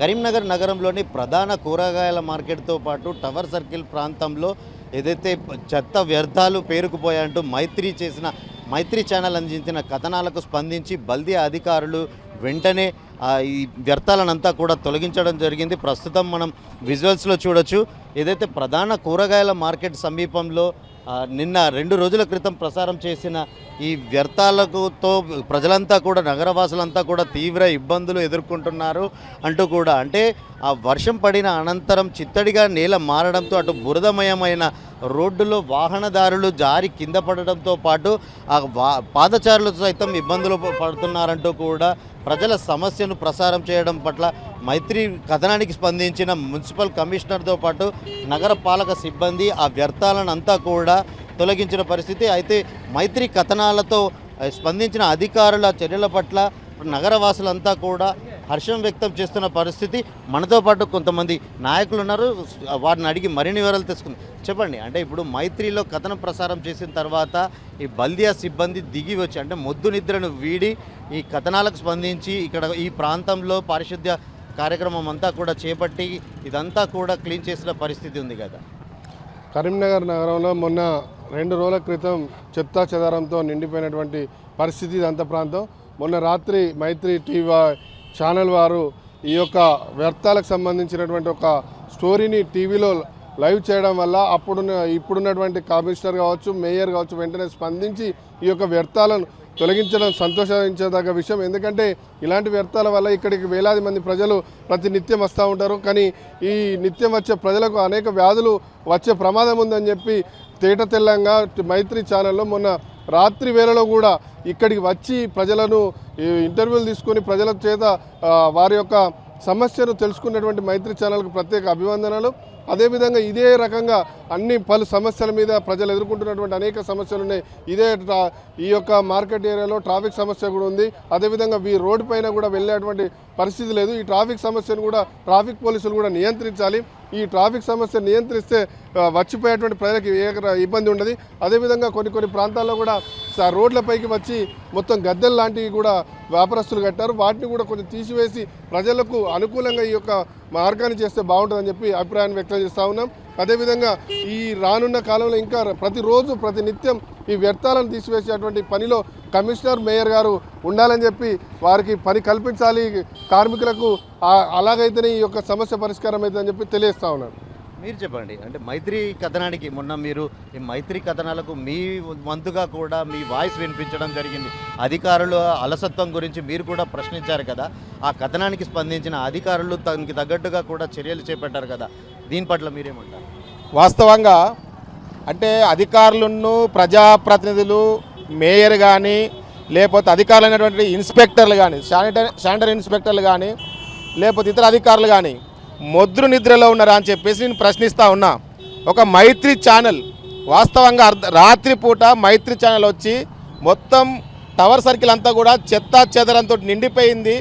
కరీంనగర్ నగరంలోని ప్రధాన కూరగాయల మార్కెట్తో పాటు టవర్ సర్కిల్ ప్రాంతంలో ఏదైతే చెత్త వ్యర్థాలు పేరుకుపోయాయంటూ మైత్రి చేసిన మైత్రి ఛానల్ అందించిన కథనాలకు స్పందించి బల్దీ అధికారులు వెంటనే ఈ వ్యర్థాలనంతా కూడా తొలగించడం జరిగింది. ప్రస్తుతం మనం విజువల్స్లో చూడొచ్చు. ఏదైతే ప్రధాన కూరగాయల మార్కెట్ సమీపంలో నిన్న రెండు రోజుల క్రితం ప్రసారం చేసిన ఈ వ్యర్థాలతో ప్రజలంతా కూడా నగరవాసులంతా కూడా తీవ్ర ఇబ్బందులు ఎదుర్కొంటున్నారు అంటూ కూడా. అంటే ఆ వర్షం పడిన అనంతరం చిత్తడిగా నేల మారడంతో అటు బురదమయమైన రోడ్డులో వాహనదారులు జారి కింద పడడంతో పాటు ఆ వా పాదచారులు సైతం ఇబ్బందులు పడుతున్నారంటూ కూడా ప్రజల సమస్యను ప్రసారం చేయడం పట్ల మైత్రి కథనానికి స్పందించిన మున్సిపల్ కమిషనర్తో పాటు నగరపాలక సిబ్బంది ఆ వ్యర్థాలను అంతా కూడా తొలగించిన పరిస్థితి. అయితే మైత్రి కథనాలతో స్పందించిన అధికారుల చర్యల పట్ల నగరవాసులంతా కూడా హర్షం వ్యక్తం చేస్తున్న పరిస్థితి మనతో పాటు కొంతమంది నాయకులు ఉన్నారు. వారిని అడిగి మరిన్ని వివరాలు తెలుసుకుంది. చెప్పండి అంటే ఇప్పుడు మైత్రిలో కథనం ప్రసారం చేసిన తర్వాత ఈ బల్దియా సిబ్బంది దిగి వచ్చి అంటే మొద్దు నిద్రను వీడి ఈ కథనాలకు స్పందించి ఇక్కడ ఈ ప్రాంతంలో పారిశుద్ధ్య కార్యక్రమం అంతా కూడా చేపట్టి ఇదంతా కూడా క్లీన్ చేసిన పరిస్థితి ఉంది కదా? కరీంనగర్ నగరంలో మొన్న రెండు రోజుల క్రితం చెత్తా చెదారంతో నిండిపోయినటువంటి పరిస్థితి ఇదంతా ప్రాంతం. మొన్న రాత్రి మైత్రి టీవీ ఛానల్ వారు ఈ యొక్క వ్యర్థాలకు సంబంధించినటువంటి ఒక స్టోరీని టీవీలో లైవ్ చేయడం వల్ల అప్పుడున్న ఇప్పుడున్నటువంటి కమిషనర్ కావచ్చు మేయర్ కావచ్చు వెంటనే స్పందించి ఈ యొక్క వ్యర్థాలను తొలగించడం సంతోషించదగ్గ విషయం. ఎందుకంటే ఇలాంటి వ్యర్థాల వల్ల ఇక్కడికి వేలాది మంది ప్రజలు ప్రతి నిత్యం వస్తూ ఉంటారు. కానీ ఈ నిత్యం వచ్చే ప్రజలకు అనేక వ్యాధులు వచ్చే ప్రమాదం ఉందని చెప్పి తేట తెల్లంగా మైత్రి ఛానల్లో మొన్న రాత్రి వేళలో కూడా ఇక్కడికి వచ్చి ప్రజలను ఇంటర్వ్యూలు తీసుకొని ప్రజల చేత వారి యొక్క సమస్యను తెలుసుకున్నటువంటి మైత్రి ఛానల్కు ప్రత్యేక అభివందనలు. అదేవిధంగా ఇదే రకంగా అన్ని పలు సమస్యల మీద ప్రజలు ఎదుర్కొంటున్నటువంటి అనేక సమస్యలు ఉన్నాయి. ఇదే ట్రా- ఈ యొక్క మార్కెట్ ఏరియాలో ట్రాఫిక్ సమస్య కూడా ఉంది. అదేవిధంగా ఈ రోడ్డు పైన కూడా వెళ్ళేటువంటి పరిస్థితి లేదు. ఈ ట్రాఫిక్ సమస్యను కూడా ట్రాఫిక్ పోలీసులు కూడా నియంత్రించాలి. ఈ ట్రాఫిక్ సమస్య నియంత్రిస్తే వచ్చిపోయేటువంటి ప్రజలకు ఏ ఇబ్బంది ఉండదు. అదేవిధంగా కొన్ని కొన్ని ప్రాంతాల్లో కూడా రోడ్లపైకి వచ్చి మొత్తం గద్దెలు లాంటివి కూడా వ్యాపారస్తులు కట్టారు. వాటిని కూడా కొంచెం తీసివేసి ప్రజలకు అనుకూలంగా ఈ యొక్క మార్గాన్ని చేస్తే బాగుంటుందని చెప్పి అభిప్రాయాన్ని వ్యక్తం చేస్తూ ఉన్నాం. అదేవిధంగా ఈ రానున్న కాలంలో ఇంకా ప్రతిరోజు ప్రతి నిత్యం ఈ వ్యర్థాలను తీసివేసేటువంటి పనిలో కమిషనర్ మేయర్ గారు ఉండాలని చెప్పి వారికి పని కల్పించాలి. కార్మికులకు అలాగైతేనే ఈ యొక్క సమస్య పరిష్కారం అవుతుందని చెప్పి తెలియజేస్తా ఉన్నాను మీరు చెప్పండి. అంటే మైత్రి కథనానికి మొన్న మీరు ఈ మైత్రి కథనాలకు మీ వంతుగా కూడా మీ వాయిస్ వినిపించడం జరిగింది. అధికారుల అలసత్వం గురించి మీరు కూడా ప్రశ్నించారు కదా. ఆ కథనానికి స్పందించిన అధికారులు తనకి తగ్గట్టుగా కూడా చర్యలు చేపట్టారు కదా. దీని పట్ల మీరేమంటారు? వాస్తవంగా అంటే అధికారులను ప్రజాప్రతినిధులు మేయర్ కానీ లేకపోతే అధికారులైనటువంటి ఇన్స్పెక్టర్లు కానీ శానిటరీ శానిటరీ ఇన్స్పెక్టర్లు కానీ లేకపోతే ఇతర అధికారులు కానీ మొద్రు నిద్రలో ఉన్నారా అని చెప్పేసి నేను ప్రశ్నిస్తూ ఉన్నా. ఒక మైత్రి ఛానల్ వాస్తవంగా అర్ధ రాత్రిపూట మైత్రి ఛానల్ వచ్చి మొత్తం టవర్ సర్కిల్ అంతా కూడా చెత్త చెదరంతో నిండిపోయింది.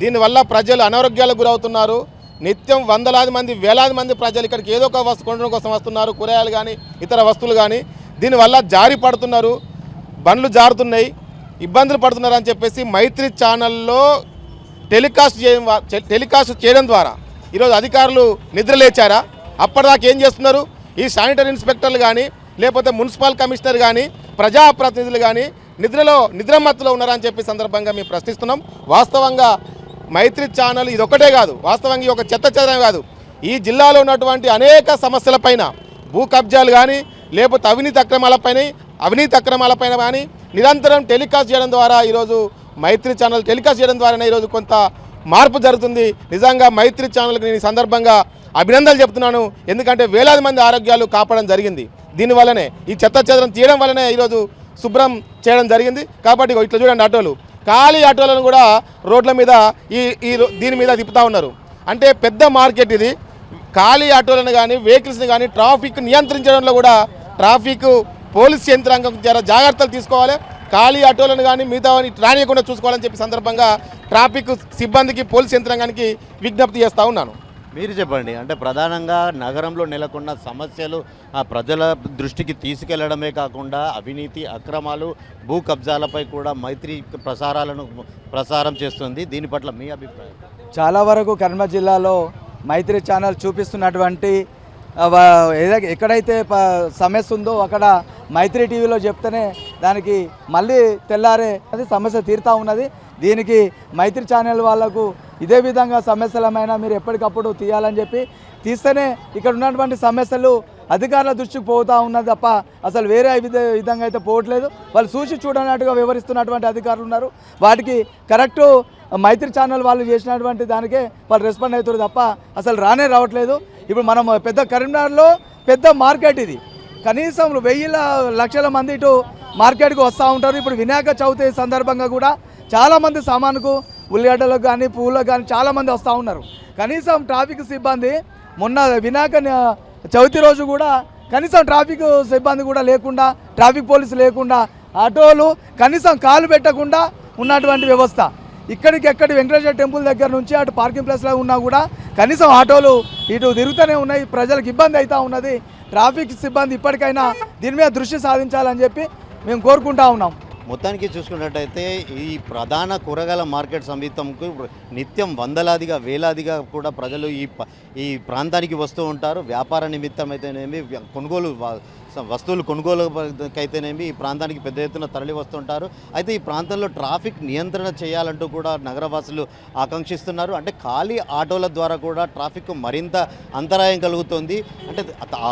దీనివల్ల ప్రజలు అనారోగ్యాలకు గురవుతున్నారు. నిత్యం వందలాది మంది వేలాది మంది ప్రజలు ఇక్కడికి ఏదో ఒక వస్తు కొనడం కోసం వస్తున్నారు. కూరగాయలు కానీ ఇతర వస్తువులు కానీ దీనివల్ల జారి పడుతున్నారు. బండ్లు జారుతున్నాయి. ఇబ్బందులు పడుతున్నారు అని చెప్పేసి మైత్రి ఛానల్లో టెలికాస్ట్ చేయడం టెలికాస్ట్ చేయడం ద్వారా ఈరోజు అధికారులు నిద్రలేచారా? అప్పటిదాకా ఏం చేస్తున్నారు? ఈ శానిటరీ ఇన్స్పెక్టర్లు కానీ లేకపోతే మున్సిపల్ కమిషనర్ కానీ ప్రజాప్రతినిధులు కానీ నిద్రలో నిద్రమత్తులో ఉన్నారని చెప్పి సందర్భంగా మేము ప్రశ్నిస్తున్నాం. వాస్తవంగా మైత్రి ఛానల్ ఇది కాదు. వాస్తవంగా ఈ ఒక చెత్త చెదరం కాదు. ఈ జిల్లాలో ఉన్నటువంటి అనేక సమస్యలపైన భూ కబ్జాలు కానీ లేకపోతే అవినీతి అక్రమాలపైన అవినీతి అక్రమాలపైన కానీ నిరంతరం టెలికాస్ట్ చేయడం ద్వారా ఈరోజు మైత్రి ఛానల్ టెలికాస్ట్ చేయడం ద్వారానే ఈరోజు కొంత మార్పు జరుగుతుంది. నిజంగా మైత్రి ఛానల్కి నేను ఈ సందర్భంగా అభినందనలు చెప్తున్నాను. ఎందుకంటే వేలాది మంది ఆరోగ్యాలు కాపాడడం జరిగింది. దీనివల్లనే ఈ చెత్త చెదరం తీయడం వల్లనే ఈరోజు శుభ్రం చేయడం జరిగింది. కాబట్టి ఇట్లా చూడండి ఆటోలు. ఖాళీ ఆటోలను కూడా రోడ్ల మీద ఈ ఈ రో- దీని మీద తిప్పుతా ఉన్నారు. అంటే పెద్ద మార్కెట్ ఇది. ఖాళీ ఆటోలను కానీ వెహికల్స్ని కానీ ట్రాఫిక్ నియంత్రించడంలో కూడా ట్రాఫిక్ పోలీస్ యంత్రాంగం ద్వారా జాగ్రత్తలు తీసుకోవాలి. ఖాళీ ఆటోలను కానీ మిగతా రానియకుండా చూసుకోవాలని చెప్పి సందర్భంగా ట్రాఫిక్ సిబ్బందికి పోలీస్ యంత్రాంగానికి విజ్ఞప్తి చేస్తూ ఉన్నాను. మీరు చెప్పండి అంటే ప్రధానంగా నగరంలో నెలకొన్న సమస్యలు ఆ ప్రజల దృష్టికి తీసుకెళ్ళడమే కాకుండా అవినీతి అక్రమాలు భూ కబ్జాలపై కూడా మైత్రి ప్రసారాలను ప్రసారం చేస్తుంది. దీని పట్ల మీ అభిప్రాయం? చాలా వరకు కరీంనగర్ జిల్లాలో మైత్రి ఛానల్ చూపిస్తున్నటువంటి ఎక్కడైతే సమస్య ఉందో అక్కడ మైత్రి టీవీలో చెప్తేనే దానికి మళ్ళీ తెల్లారే అది సమస్య తీరుతూ ఉన్నది. దీనికి మైత్రి ఛానల్ వాళ్ళకు ఇదే విధంగా సమస్యలమైనా మీరు ఎప్పటికప్పుడు తీయాలని చెప్పి తీస్తేనే ఇక్కడ ఉన్నటువంటి సమస్యలు అధికారుల దృష్టికి పోతూ ఉన్నది తప్ప అసలు వేరే విధ- విధంగా అయితే పోవట్లేదు. వాళ్ళు చూసి చూడనట్టుగా వివరిస్తున్నటువంటి అధికారులు ఉన్నారు. వాటికి కరెక్టు మైత్రి ఛానల్ వాళ్ళు చేసినటువంటి దానికే వాళ్ళు రెస్పాండ్ అవుతారు తప్ప అసలు రానే రావట్లేదు. ఇప్పుడు మనం పెద్ద కరీంనగర్లో పెద్ద మార్కెట్ ఇది. కనీసం వెయ్యి లక్షల మంది ఇటు మార్కెట్కి వస్తూ ఉంటారు. ఇప్పుడు వినాయక చవితి సందర్భంగా కూడా చాలామంది సామానుకు ఉల్లిగడ్డలకు కానీ పువ్వులకు కానీ చాలామంది వస్తూ ఉన్నారు. కనీసం ట్రాఫిక్ సిబ్బంది మొన్న వినాయక చవితి రోజు కూడా కనీసం ట్రాఫిక్ సిబ్బంది కూడా లేకుండా ట్రాఫిక్ పోలీసు లేకుండా ఆటోలు కనీసం కాలు పెట్టకుండా ఉన్నటువంటి వ్యవస్థ. ఇక్కడికి ఎక్కడి వెంకటేశ్వర టెంపుల్ దగ్గర నుంచి అటు పార్కింగ్ ప్లేస్లో ఉన్నా కూడా కనీసం ఆటోలు ఇటు తిరుగుతూనే ఉన్నాయి. ప్రజలకు ఇబ్బంది అవుతూ ఉన్నది. ట్రాఫిక్ సిబ్బంది ఇప్పటికైనా దీని మీద దృష్టి సాధించాలని చెప్పి మేము కోరుకుంటా ఉన్నాం. మొత్తానికి చూసుకున్నట్టయితే ఈ ప్రధాన కూరగాయల మార్కెట్ సమీపంకు నిత్యం వందలాదిగా వేలాదిగా కూడా ప్రజలు ఈ ఈ ప్రాంతానికి వస్తూ ఉంటారు. వ్యాపార నిమిత్తం అయితేనేమి కొనుగోలు వస్తువులు కొనుగోలుకైతేనేమి ఈ ప్రాంతానికి పెద్ద ఎత్తున తరలి వస్తుంటారు. అయితే ఈ ప్రాంతంలో ట్రాఫిక్ నియంత్రణ చేయాలంటూ కూడా నగరవాసులు ఆకాంక్షిస్తున్నారు. అంటే ఖాళీ ఆటోల ద్వారా కూడా ట్రాఫిక్ మరింత అంతరాయం కలుగుతుంది. అంటే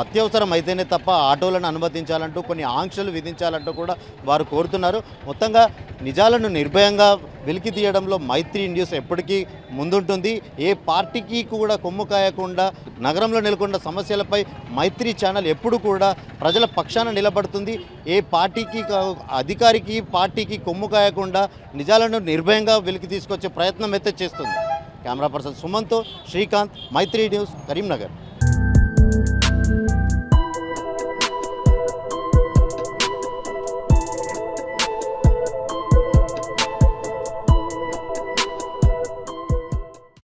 అత్యవసరం అయితేనే తప్ప ఆటోలను అనుమతించాలంటూ కొన్ని ఆంక్షలు విధించాలంటూ కూడా వారు కోరుతున్నారు. మొత్తంగా నిజాలను నిర్భయంగా వెలికి తీయడంలో మైత్రి న్యూస్ ఎప్పటికీ ముందుంటుంది. ఏ పార్టీకి కూడా కొమ్ము కాయకుండా నగరంలో నెలకొన్న సమస్యలపై మైత్రి ఛానల్ ఎప్పుడు కూడా ప్రజల పక్షాన నిలబడుతుంది. ఏ పార్టీకి అధికారికి పార్టీకి కొమ్ము కాయకుండా నిజాలను నిర్భయంగా వెలికి తీసుకొచ్చే ప్రయత్నం అయితే చేస్తుంది. కెమెరా పర్సన్ సుమన్తో శ్రీకాంత్ మైత్రి న్యూస్ కరీంనగర్.